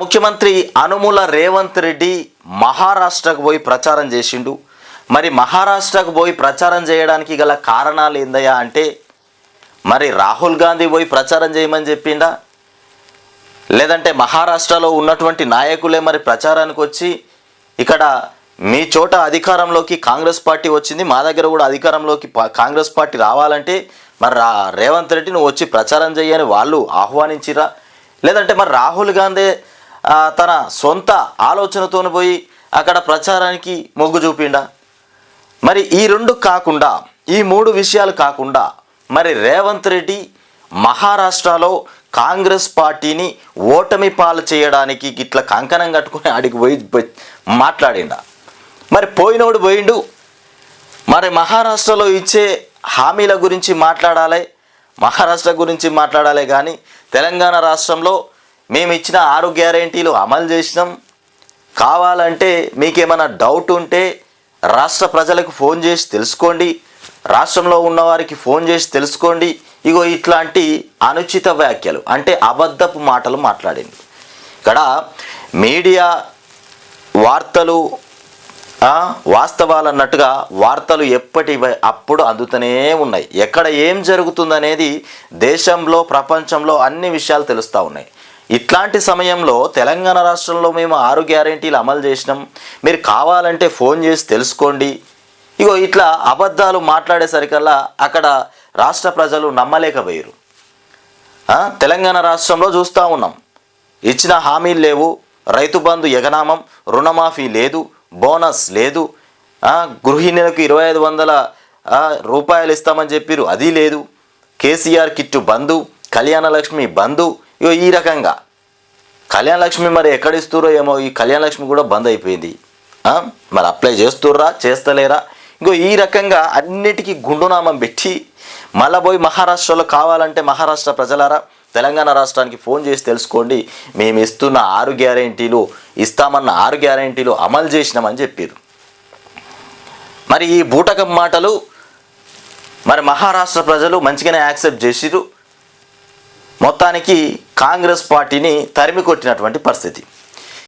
ముఖ్యమంత్రి అనుముల రేవంత్ రెడ్డి మహారాష్ట్రకు పోయి ప్రచారం చేసిండు. మరి మహారాష్ట్రకు పోయి ప్రచారం చేయడానికి గల కారణాలు ఏందయ్యా అంటే మరి రాహుల్ గాంధీ పోయి ప్రచారం చేయమని చెప్పిండా? లేదంటే మహారాష్ట్రలో ఉన్నటువంటి నాయకులే మరి ప్రచారానికి వచ్చి ఇక్కడ మీ చోట అధికారంలోకి కాంగ్రెస్ పార్టీ వచ్చింది మా దగ్గర కూడా అధికారంలోకి కాంగ్రెస్ పార్టీ రావాలంటే మరి రా రేవంత్ రెడ్డి నువ్వు వచ్చి ప్రచారం చేయని వాళ్ళు ఆహ్వానించిరా? లేదంటే మరి రాహుల్ గాంధీ తన సొంత ఆలోచనతో పోయి అక్కడ ప్రచారానికి మొగ్గు చూపిండా. మరి ఈ రెండు కాకుండా ఈ మూడు విషయాలు కాకుండా మరి రేవంత్ రెడ్డి మహారాష్ట్రలో కాంగ్రెస్ పార్టీని ఓటమి పాలు చేయడానికి ఇట్లా కంకణం కట్టుకుని ఆడికి పోయి పోయి మాట్లాడిండా. మరి పోయినోడు పోయిండు. మరి మహారాష్ట్రలో ఇచ్చే హామీల గురించి మాట్లాడాలి మహారాష్ట్ర గురించి మాట్లాడాలి కానీ తెలంగాణ రాష్ట్రంలో మేము ఇచ్చిన ఆరు గ్యారెంటీలు అమలు చేసినాం. కావాలంటే మీకేమైనా డౌట్ ఉంటే రాష్ట్ర ప్రజలకు ఫోన్ చేసి తెలుసుకోండి. రాష్ట్రంలో ఉన్నవారికి ఫోన్ చేసి తెలుసుకోండి. ఇగో ఇట్లాంటి అనుచిత వ్యాఖ్యలు అంటే అబద్ధపు మాటలు మాట్లాడింది. ఇక్కడ మీడియా వార్తలు వాస్తవాలు అన్నట్టుగా వార్తలు ఎప్పటి అప్పుడు అందుతూనే ఉన్నాయి. ఎక్కడ ఏం జరుగుతుందనేది దేశంలో ప్రపంచంలో అన్ని విషయాలు తెలుస్తూ ఉన్నాయి. ఇట్లాంటి సమయంలో తెలంగాణ రాష్ట్రంలో మేము ఆరు గ్యారెంటీలు అమలు చేసినాం. మీరు కావాలంటే ఫోన్ చేసి తెలుసుకోండి. ఇగో ఇట్లా అబద్ధాలు మాట్లాడేసరికల్లా అక్కడ రాష్ట్ర ప్రజలు నమ్మలేకపోయారు. తెలంగాణ రాష్ట్రంలో చూస్తూ ఉన్నాం. ఇచ్చిన హామీలు లేవు. రైతు బంధు ఎగనామం. రుణమాఫీ లేదు. బోనస్ లేదు. గృహిణులకు ఇరవై ఐదు వందల రూపాయలు ఇస్తామని చెప్పారు. అది లేదు. KCR kit Bandhu. కళ్యాణ లక్ష్మి బంధు. ఇగో ఈ రకంగా. కళ్యాణ లక్ష్మి మరి ఎక్కడ ఇస్తురో ఏమో ఈ కళ్యాణ లక్ష్మి కూడా బంద్ అయిపోయింది. మరి అప్లై చేస్తుర్రా చేస్తలేరా? ఇంకో ఈ రకంగా అన్నిటికీ గుండునామం పెట్టి మళ్ళా పోయి మహారాష్ట్రలో కావాలంటే మహారాష్ట్ర ప్రజలారా తెలంగాణ రాష్ట్రానికి ఫోన్ చేసి తెలుసుకోండి. మేము ఇస్తున్న ఆరు గ్యారెంటీలు ఇస్తామన్న ఆరు గ్యారెంటీలు అమలు చేసినామని చెప్పారు మరి ఈ బూటకం మాటలు మరి మహారాష్ట్ర ప్రజలు మంచిగానే యాక్సెప్ట్ చేసిరు మొత్తానికి కాంగ్రెస్ పార్టీని తరిమి కొట్టినటువంటి పరిస్థితి.